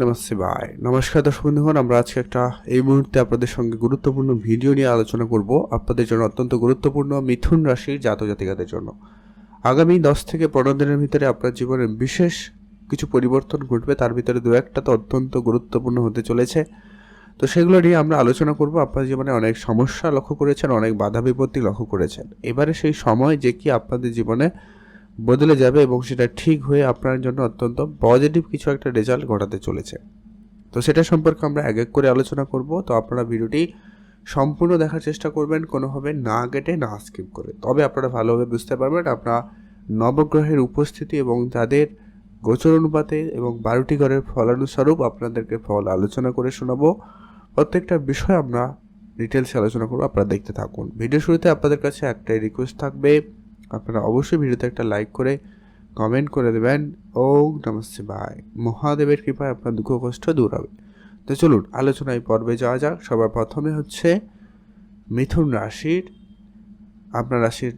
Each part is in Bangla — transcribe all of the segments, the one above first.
নমস্তে বাই নমস্কার, দর্শক বন্ধুগণ, আমরা আজকে একটা এই মুহূর্তে আপনাদের সঙ্গে গুরুত্বপূর্ণ ভিডিও নিয়ে আলোচনা করব আপনাদের জন্য অত্যন্ত গুরুত্বপূর্ণ মিথুন রাশির জাতক জাতিকাদের জন্য। আগামী দশ থেকে পনেরো দিনের ভিতরে আপনার জীবনে বিশেষ কিছু পরিবর্তন ঘটবে, তার ভিতরে দু একটা তো অত্যন্ত গুরুত্বপূর্ণ হতে চলেছে। তো সেগুলো নিয়ে আমরা আলোচনা করব। আপনার জীবনে অনেক সমস্যা লক্ষ্য করেছেন, অনেক বাধা বিপত্তি লক্ষ্য করেছেন। এবারে সেই সময় যে কি আপনাদের জীবনে বদলে যাবে এবং সেটা ঠিক হয়ে আপনার জন্য অত্যন্ত পজিটিভ কিছু একটা রেজাল্ট ঘটাতে চলেছে। তো সেটা সম্পর্কে আমরা এক এক করে আলোচনা করব। তো আপনারা ভিডিওটি সম্পূর্ণ দেখার চেষ্টা করবেন, কোনোভাবে না কেটে না স্কিপ করে। তবে আপনারা ভালোভাবে বুঝতে পারবেন আপনার নবগ্রহের উপস্থিতি এবং তাদের গোচর অনুপাতে এবং বারোটি ঘরের ফলানুস্বরূপ আপনাদেরকে ফল আলোচনা করে শোনাবো। প্রত্যেকটা বিষয় আমরা ডিটেলসে আলোচনা করব, আপনারা দেখতে থাকুন। ভিডিও শুরুতে আপনাদের কাছে একটাই রিকোয়েস্ট থাকবে আপনারা অবশ্যই ভিডিওতে একটা লাইক করে কমেন্ট করে দেবেন। ও নমস্তে ভাই মহাদেবের কৃপায় আপনার দুঃখ কষ্ট দূর হবে। তো চলুন, আলোচনায় পর্বে যাওয়া যাক। সবার প্রথমে হচ্ছে মিথুন রাশির। আপনার রাশির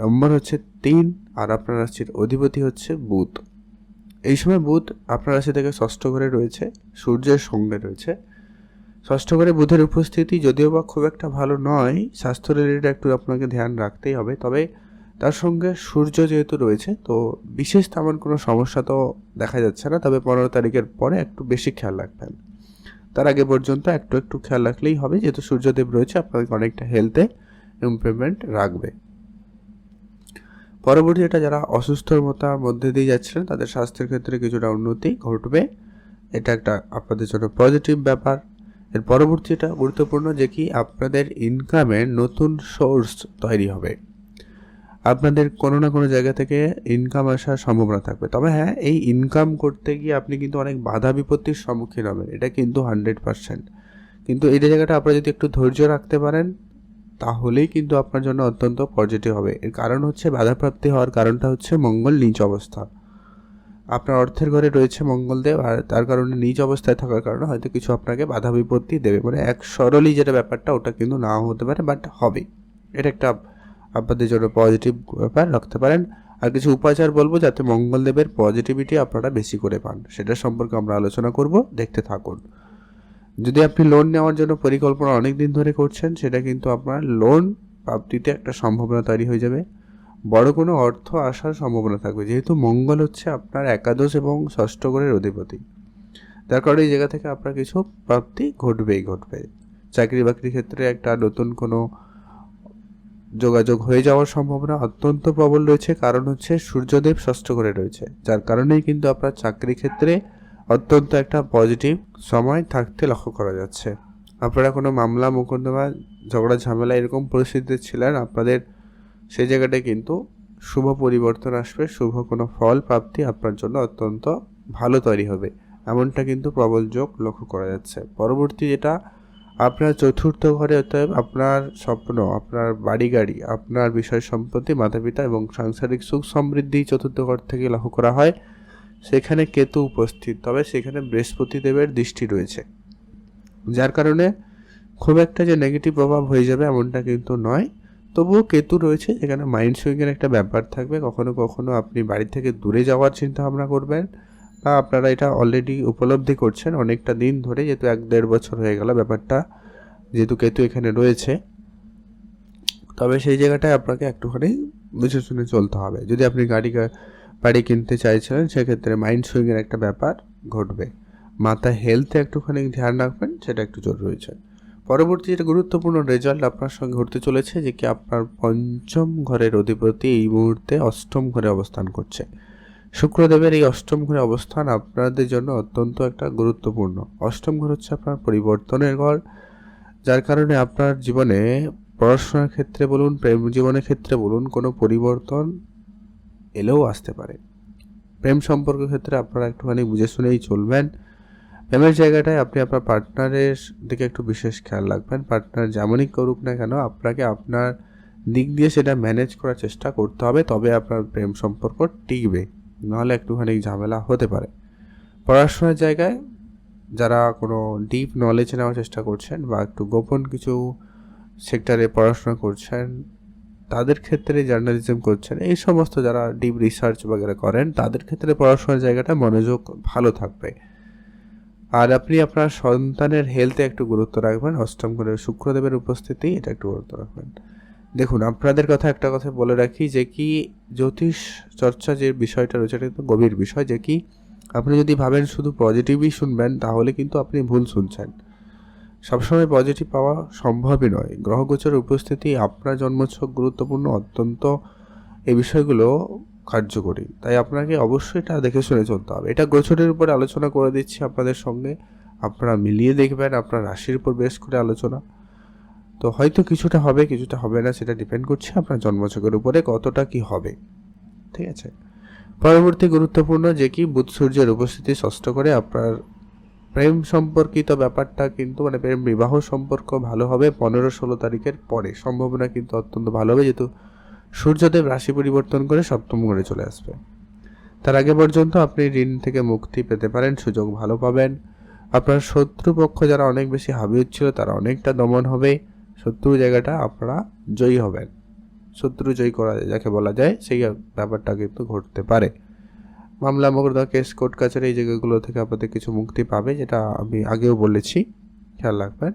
নম্বর হচ্ছে তিন, আর আপনার রাশির অধিপতি হচ্ছে বুধ। এই সময় বুধ আপনার রাশি থেকে ষষ্ঠ ঘরে রয়েছে, সূর্যের সঙ্গে রয়েছে। ষষ্ঠ ঘরে বুধের উপস্থিতি যদিও বা খুব একটা ভালো নয়, স্বাস্থ্য রিলেটেড একটু আপনাকে ধ্যান রাখতেই হবে। তবে তার সঙ্গে সূর্য যেহেতু রয়েছে, তো বিশেষ তেমন কোনো সমস্যা তো দেখা যাচ্ছে না। তবে পনেরো তারিখের পরে একটু বেশি খেয়াল রাখবেন। তার আগে পর্যন্ত একটু একটু খেয়াল রাখলেই হবে। যেহেতু সূর্যদেব রয়েছে, আপনাকে অনেকটা হেলথে ইমপ্রুভমেন্ট রাখবে। পরবর্তী এটা যারা অসুস্থতার মধ্যে দিয়ে যাচ্ছিলেন, তাদের স্বাস্থ্যের ক্ষেত্রে কিছুটা উন্নতি ঘটবে। এটা একটা আপনাদের জন্য পজিটিভ ব্যাপার। এর পরবর্তী এটা গুরুত্বপূর্ণ যে কি আপনাদের ইনকামের নতুন সোর্স তৈরি হবে। আপনাদের কোনো না কোনো জায়গা থেকে ইনকাম আসার সম্ভাবনা থাকবে। তবে হ্যাঁ এই ইনকাম করতে গিয়ে আপনি কিন্তু অনেক বাধা বিপত্তির সম্মুখীন হবেন, এটা কিন্তু হান্ড্রেড পারসেন্ট কিন্তু এই জায়গাটা আপনারা যদি একটু ধৈর্য রাখতে পারেন, তাহলেই কিন্তু আপনার জন্য অত্যন্ত পজিটিভ হবে। এর কারণ হচ্ছে বাধাপ্রাপ্তি হওয়ার কারণটা হচ্ছে মঙ্গল নিচ অবস্থা। আপনার অর্থের ঘরে রয়েছে মঙ্গলদেব, আর তার কারণে নিজ অবস্থায় থাকার কারণে হয়তো কিছু আপনাকে বাধা বিপত্তি দেবে। মানে এক সরলই যেটা ব্যাপারটা, ওটা কিন্তু নাও হতে পারে বাট হবে। এটা একটা আপনাদের জন্য পজিটিভ ব্যাপার, রাখতে পারেন। আর কিছু উপাচার বলব যাতে মঙ্গলদেবের পজিটিভিটি আপনারা বেশি করে পান। সেটা সম্পর্কে আমরা আলোচনা করব, দেখতে থাকুন। যদি আপনি লোন নেওয়ার জন্য পরিকল্পনা অনেক দিন ধরে করছেন, সেটা কিন্তু আপনার লোন প্রাপ্তিতে একটা সম্ভাবনা তৈরি হয়ে যাবে। বড় কোনো অর্থ আসার সম্ভাবনা থাকবে। যেহেতু মঙ্গল হচ্ছে আপনার একাদশ এবং ষষ্ঠ ঘরের অধিপতি। তার কারণে এই জায়গা থেকে আপনার কিছু প্রাপ্তি ঘটবেই ঘটবে। চাকরি বাকরির ক্ষেত্রে একটা নতুন কোনো যোগাযোগ হয়ে যাওয়ার সম্ভাবনা অত্যন্ত প্রবল রয়েছে। কারণ হচ্ছে সূর্যদেব ষষ্ঠ ঘরে রয়েছে। যার কারণেই কিন্তু আপনার চাকরি ক্ষেত্রে অত্যন্ত একটা পজিটিভ সময় থাকতে লক্ষ্য করা যাচ্ছে। আপনারা কোনো মামলা, মোকদ্দমা, ঝগড়া, ঝামেলা এরকম পরিস্থিতিতে ছিলেন, আপনাদের সেই জায়গাটায় কিন্তু শুভ পরিবর্তন আসবে, শুভ কোনো ফল, প্রাপ্তি আপনার জন্য অত্যন্ত ভালো তৈরি হবে। এমনটা কিন্তু প্রবল যোগ লক্ষ্য করা যাচ্ছে। পরবর্তী যেটা, আপনার চতুর্থ ঘরে অতএব আপনার স্বপ্ন, আপনার বাড়ি গাড়ি আপনার বিষয় সম্পত্তি মাতা পিতা এবং সাংসারিক সুখ সমৃদ্ধি চতুর্থ ঘর থেকে লক্ষ্য করা হয়। সেখানে কেতু উপস্থিত, তবে সেখানে বৃহস্পতি দেবের দৃষ্টি রয়েছে। যার কারণে খুব একটা যে নেগেটিভ প্রভাব হয়ে যাবে এমনটা কিন্তু নয়। তবুও কেতু রয়েছে যেখানে মাইন্ড সুইংয়ের একটা ব্যাপার থাকবে। কখনো কখনো আপনি বাড়ি থেকে দূরে যাওয়ার চিন্তা ভাবনা করবেন বা আপনারা এটা অলরেডি উপলব্ধি করছেন অনেকটা দিন ধরে, যেহেতু এক দেড় বছর হয়ে গেল ব্যাপারটা, যেহেতু কেতু এখানে রয়েছে। তবে সেই জায়গাটায় আপনাকে একটুখানি বুঝে শুনে চলতে হবে। যদি আপনি গাড়ি বাড়ি কিনতে চাইছিলেন, সেক্ষেত্রে মাইন্ড সুইংয়ের একটা ব্যাপার ঘটবে। মাথায় হেলথে একটুখানি ধ্যান রাখবেন, সেটা একটু জরুরি রয়েছে পরবর্তী যেটা গুরুত্বপূর্ণ রেজাল্ট আপনার সঙ্গে ঘটতে চলেছে, যে কি আপনার পঞ্চম ঘরের অধিপতি এই মুহূর্তে অষ্টম ঘরে অবস্থান করছে। শুক্রদেবের এই অষ্টম ঘরে অবস্থান আপনাদের জন্য অত্যন্ত একটা গুরুত্বপূর্ণ। অষ্টম ঘর হচ্ছে আপনার পরিবর্তনের ঘর, যার কারণে আপনার জীবনে পড়াশোনার ক্ষেত্রে বলুন, প্রেম জীবনের ক্ষেত্রে বলুন, কোনো পরিবর্তন এলেও আসতে পারে। প্রেম সম্পর্কের ক্ষেত্রে আপনারা একটুখানি বুঝে শুনেই চলবেন। প্রেমের জায়গাটায় আপনি আপনার পার্টনারের দিকে একটু বিশেষ খেয়াল রাখবেন। পার্টনার যেমনই করুক না কেন, আপনাকে আপনার দিক দিয়ে সেটা ম্যানেজ করার চেষ্টা করতে হবে, তবে আপনার প্রেম সম্পর্ক টিকবে। নাহলে একটুখানি ঝামেলা হতে পারে। পড়াশোনার জায়গায় যারা কোনো ডিপ নলেজ নেওয়ার চেষ্টা করছেন বা একটু গোপন কিছু সেক্টরে পড়াশোনা করছেন, তাদের ক্ষেত্রে জার্নালিজম করছেন, এই সমস্ত যারা ডিপ রিসার্চ বগেরা করেন, তাদের ক্ষেত্রে পড়াশোনার জায়গাটা মনোযোগ ভালো থাকবে। আর আপনি আপনার সন্তানের হেলথে একটু গুরুত্ব রাখবেন। অষ্টম ঘরে শুক্রদেবের উপস্থিতি, এটা একটু গুরুত্ব রাখবেন। দেখুন, আপনাদের কথা একটা কথা বলে রাখি যে কি জ্যোতিষ চর্চা যে বিষয়টা রয়েছে, এটা কিন্তু গভীর বিষয় যে কি, আপনি যদি ভাবেন শুধু পজিটিভই শুনবেন, তাহলে কিন্তু আপনি ভুল শুনছেন। সবসময় পজিটিভ পাওয়া সম্ভবই নয়। গ্রহগোচরের উপস্থিতি, আপনার জন্মছক গুরুত্বপূর্ণ, অত্যন্ত, এই বিষয়গুলো কার্যকরী। তাই আপনাকে অবশ্যই এটা দেখে শুনে চলতে হবে। এটা গোচরের উপরে আলোচনা করে দিচ্ছি আপনাদের সঙ্গে। আপনারা মিলিয়ে দেখবেন, আপনার রাশির উপর বেশ করে আলোচনা। তো হয়তো কিছুটা হবে কিছুটা হবে না, সেটা ডিপেন্ড করছে আপনার জন্মছকের উপরে কতটা কি হবে। ঠিক আছে? পরবর্তী গুরুত্বপূর্ণ যে কি, বুধ সূর্যের উপস্থিতি ষষ্ঠ করে আপনার প্রেম সম্পর্কিত ব্যাপারটা কিন্তু মানে প্রেম বিবাহ সম্পর্ক ভালো হবে পনেরো ষোলো তারিখের পরে। সম্ভাবনা কিন্তু অত্যন্ত ভালো হবে, যেহেতু সূর্যদেব রাশি পরিবর্তন করে সপ্তম ঘরে চলে আসবে। তার আগে পর্যন্ত আপনি ঋণ থেকে মুক্তি পেতে পারেন, সুযোগ ভালো পাবেন। আপনার শত্রুপক্ষ যারা অনেক বেশি হাবিজ ছিল, তারা অনেকটা দমন হবে। শত্রু জায়গাটা আপনারা জয়ী হবেন। শত্রু জয়ী করা যায়, যাকে বলা যায়, সেই ব্যাপারটা কিন্তু ঘটতে পারে। মামলা মোকদ্দমা, কেস কোর্ট কাছারি এই জায়গাগুলো থেকে আপনাদের কিছু মুক্তি পাবে, যেটা আমি আগেও বলেছি। খেয়াল রাখবেন।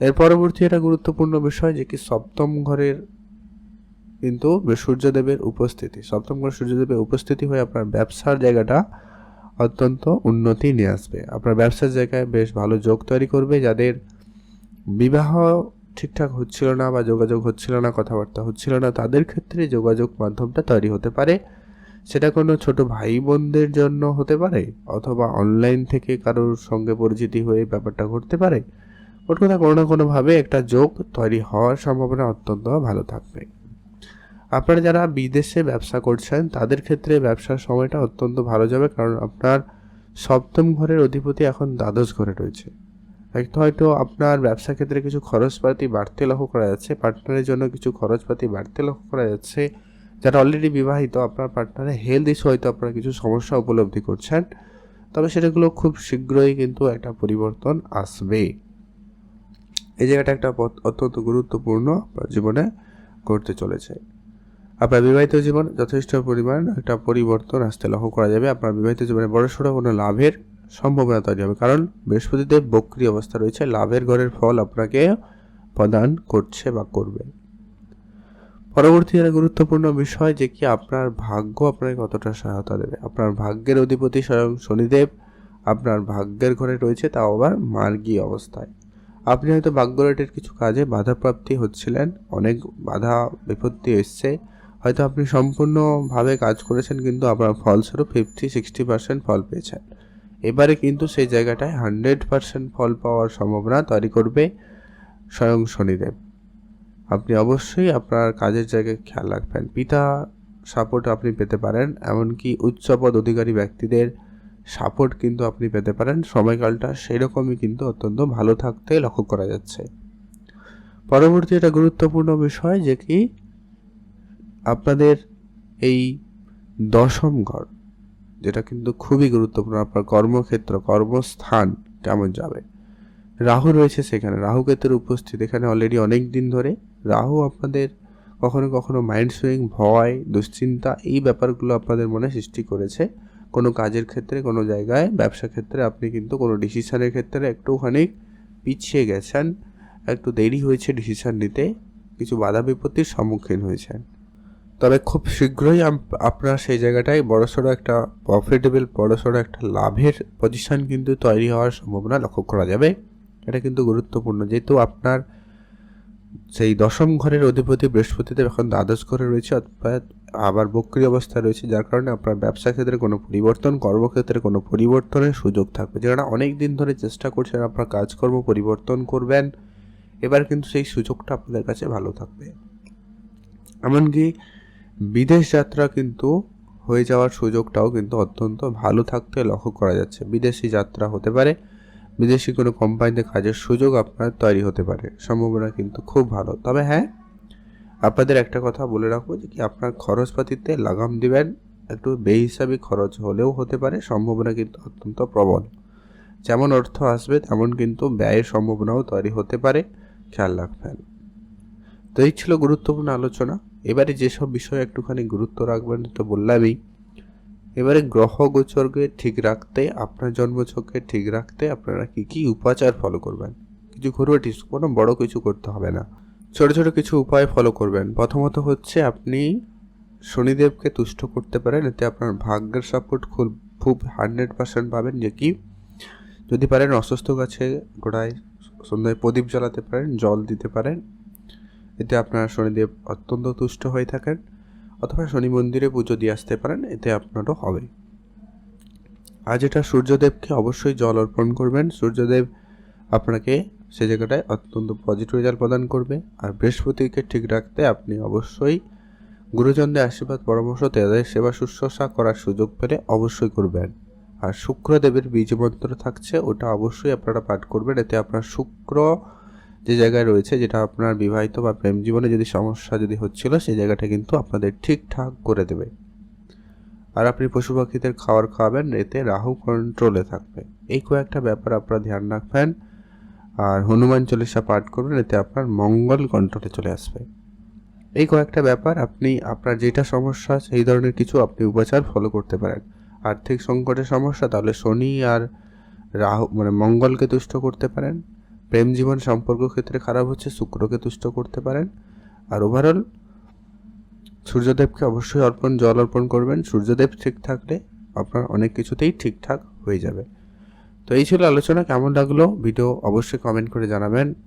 এর পরবর্তী একটা গুরুত্বপূর্ণ বিষয়, যে কি সপ্তম ঘরের কিন্তু সূর্যদেবের উপস্থিতি। সপ্তম ঘরে সূর্যদেবের উপস্থিতি হয়ে আপনার ব্যবসার জায়গাটা অত্যন্ত উন্নতি নিয়ে আসবে। আপনার ব্যবসার জায়গায় বেশ ভালো যোগ তৈরি করবে। যাদের বিবাহ ঠিকঠাক হচ্ছিল না বা যোগাযোগ হচ্ছিল না, কথাবার্তা হচ্ছিল না, তাদের ক্ষেত্রে যোগাযোগ মাধ্যমটা তৈরি হতে পারে। সেটা কোনো ছোট ভাই বোনদের জন্য হতে পারে অথবা অনলাইন থেকে কারোর সঙ্গে পরিচিতি হয়ে ব্যাপারটা ঘটতে পারে। ওর কথা কোনো না কোনোভাবে একটা যোগ তৈরি হওয়ার সম্ভাবনা অত্যন্ত ভালো থাকবে। আপনারা যারা বিদেশে ব্যবসা করছেন, তাদের ক্ষেত্রে ব্যবসার সময়টা অত্যন্ত ভালো যাবে, কারণ আপনার সপ্তম ঘরের অধিপতি এখন দ্বাদশ ঘরে রয়েছে। একটু হয়তো আপনার ব্যবসা ক্ষেত্রে কিছু খরচপাতি বাড়তে লক্ষ্য করা যাচ্ছে, পার্টনারের জন্য কিছু খরচপাতি বাড়তে লক্ষ্য করা যাচ্ছে, যারা অলরেডি বিবাহিত, আপনার পার্টনারের হেলথ ইস্যু হয়তো আপনারা কিছু সমস্যা উপলব্ধি করছেন, তবে সেটাগুলো খুব শীঘ্রই কিন্তু একটা পরিবর্তন আসবে। এই জায়গাটা একটা অত্যন্ত গুরুত্বপূর্ণ জীবনে ঘটতে চলেছে। আপনার বিবাহিত জীবন যথেষ্ট পরিমাণ একটা পরিবর্তন আসতে লক্ষ্য করা যাবে। আপনার বিবাহিত জীবনে বড়সড় কোনো লাভের সম্ভাবনা তৈরি হবে। কারণ বৃহস্পতিদেব বক্রি অবস্থা রয়েছে। লাভের ঘরের ফল আপনাকে প্রদান করছে বা করবে। পরবর্তী একটা গুরুত্বপূর্ণ বিষয় যে কি আপনার ভাগ্য আপনাকে কতটা সহায়তা দেবে। আপনার ভাগ্যের অধিপতি স্বয়ং শনিদেব আপনার ভাগ্যের ঘরে রয়েছে, তাও আবার মার্গী অবস্থায়। আপনি হয়তো ভাগ্যরেটের কিছু কাজে বাধাপ্রাপ্তি হচ্ছিলেন, অনেক বাধা বিপত্তি এসছে। হয়তো আপনি সম্পূর্ণভাবে কাজ করেছেন, কিন্তু আপনার ফলস্বরূপ ফিফটি সিক্সটি পার্সেন্ট ফল পেয়েছেন। এবারে কিন্তু সেই জায়গাটায় হান্ড্রেড পার্সেন্ট ফল পাওয়ার সম্ভাবনা তৈরি করবে স্বয়ং শনিদেব। আপনি অবশ্যই আপনার কাজের জায়গায় খেয়াল রাখবেন। পিতা সাপোর্ট আপনি পেতে পারেন, এমনকি উচ্চপদ অধিকারী ব্যক্তিদের সাপোর্ট কিন্তু আপনি পেতে পারেন। সময়কালটা সেরকমই কিন্তু অত্যন্ত ভালো থাকতে লক্ষ্য করা যাচ্ছে। পরবর্তী একটা গুরুত্বপূর্ণ বিষয় যে কি আপনাদের এই দশম ঘর, যেটা কিন্তু খুবই গুরুত্বপূর্ণ। আপনার কর্মক্ষেত্র, কর্মস্থান কেমন যাবে? রাহু রয়েছে সেখানে। রাহু কেতুর উপস্থিত। এখানে অলরেডি অনেক দিন ধরে রাহু আপনাদের কখনো কখনো মাইন্ড সুইং ভয়, দুশ্চিন্তা এই ব্যাপারগুলো আপনাদের মনে সৃষ্টি করেছে। কোনো কাজের ক্ষেত্রে, কোনো জায়গায়, ব্যবসা ক্ষেত্রে আপনি কিন্তু কোনো ডিসিশনের ক্ষেত্রে একটুখানি পিছিয়ে গেছেন। একটু দেরি হয়েছে ডিসিশন নিতে। কিছু বাধা বিপত্তির সম্মুখীন হয়েছেন। তবে খুব শীঘ্রই আপনার সেই জায়গাটায় বড়সড় একটা প্রফিটেবল বড়সড় একটা লাভের পজিশন কিন্তু তৈরি হওয়ার সম্ভাবনা লক্ষ্য করা যাবে। এটা কিন্তু গুরুত্বপূর্ণ। যেহেতু আপনার সেই দশম ঘরের অধিপতি বৃহস্পতিদেব এখন দ্বাদশ ঘরে রয়েছে, অর্থাৎ আবার বক্রি অবস্থায় রয়েছে, যার কারণে আপনার ব্যবসা ক্ষেত্রে কোনো পরিবর্তন, কর্মক্ষেত্রে কোনো পরিবর্তনের সুযোগ থাকবে। যেটা অনেক দিন ধরে চেষ্টা করছেন আপনার কাজকর্ম পরিবর্তন করবেন, এবার কিন্তু সেই সুযোগটা আপনাদের কাছে ভালো থাকবে। এমনকি বিদেশ যাত্রা কিন্তু হয়ে যাওয়ার সুযোগটাও কিন্তু অত্যন্ত ভালো থাকতে লক্ষ্য করা যাচ্ছে। বিদেশি যাত্রা হতে পারে, বিদেশি কোনো কোম্পানিতে কাজের সুযোগ আপনার তৈরি হতে পারে। সম্ভাবনা কিন্তু খুব ভালো। তবে হ্যাঁ আপনাদের একটা কথা বলে রাখব যে কি আপনার খরচপাতিতে লাগাম দিবেন, একটু বেহিসাবি খরচ হলেও হতে পারে, সম্ভাবনা কিন্তু অত্যন্ত প্রবল। যেমন অর্থ আসবে, তেমন কিন্তু ব্যয়ের সম্ভাবনাও তৈরি হতে পারে। খেয়াল রাখবেন। তো এই ছিল গুরুত্বপূর্ণ আলোচনা। এবারে যেসব বিষয়ে একটুখানি গুরুত্ব রাখবেন তো বললামই, এবারে গ্রহ গোচরকে ঠিক রাখতে, আপনার জন্মছকে ঠিক রাখতে আপনারা কি কি উপাচার ফলো করবেন? কিছু ঘরোয়া টিপস কোনো বড় কিছু করতে হবে না। ছোট ছোট কিছু উপায় ফলো করবেন। প্রথমত হচ্ছে আপনি শনিদেবকে তুষ্ট করতে পারেন, এতে আপনার ভাগ্যের সাপোর্ট খুব খুব হান্ড্রেড পার্সেন্ট পাবেন যে কি, যদি পারেন অসুস্থ গাছে গোড়ায় সন্ধ্যায় প্রদীপ জ্বালাতে পারেন, জল দিতে পারেন এতে আপনার শনিদেব অত্যন্ত তুষ্ট হয়ে থাকেন অথবা শনি মন্দিরে পুজো দিয়ে আসতে পারেন, এতে আপনারও হবে। আজ এটা সূর্যদেবকে অবশ্যই জল অর্পণ করবেন। সূর্যদেব আপনাকে সে জায়গাটায় অত্যন্ত পজিটিভ রেজাল্ট প্রদান করবে। আর বৃহস্পতিকে ঠিক রাখতে আপনি অবশ্যই গুরুজনদের আশীর্বাদ, পরামর্শ তাদের সেবা, শুশ্রূষা করার সুযোগ পেলে অবশ্যই করবেন। আর শুক্রদেবের বীজ মন্ত্র থাকছে, ওটা অবশ্যই আপনারা পাঠ করবেন। এতে আপনার শুক্র যে জায়গায় রয়েছে যেটা আপনার বিবাহিত বা প্রেম জীবনে যদি সমস্যা যদি হচ্ছিল, সেই জায়গাটা কিন্তু আপনাদের ঠিকঠাক করে দেবে। আর আপনি পশু পাখিদের খাবার খাওয়াবেন এতে রাহু কন্ট্রোলে থাকবে। এই কয়েকটা ব্যাপার আপনারা ধ্যান রাখবেন। আর হনুমান চল্লিশা পাঠ করবেন, এতে আপনার মঙ্গল কন্ট্রোলে চলে আসবে। এই কয়েকটা ব্যাপার আপনি, আপনার যেটা সমস্যা সেই ধরনের কিছু আপনি উপাচার ফলো করতে পারেন। আর্থিক সংকটের সমস্যা, তাহলে শনি আর রাহু মানে মঙ্গলকে তুষ্ট করতে পারেন। প্রেম জীবন সম্পর্ক ক্ষেত্রে খারাপ হচ্ছে, শুক্রকে তুষ্ট করতে পারেন। আর ওভারঅল সূর্যদেবকে অবশ্যই অর্পণ, জল অর্পণ করবেন। সূর্যদেব ঠিক থাকলে আপনার অনেক কিছুতেই ঠিকঠাক হয়ে যাবে। তো এই ছিল আলোচনা, কেমন লাগল? ভিডিও অবশ্যই কমেন্ট করে জানাবেন।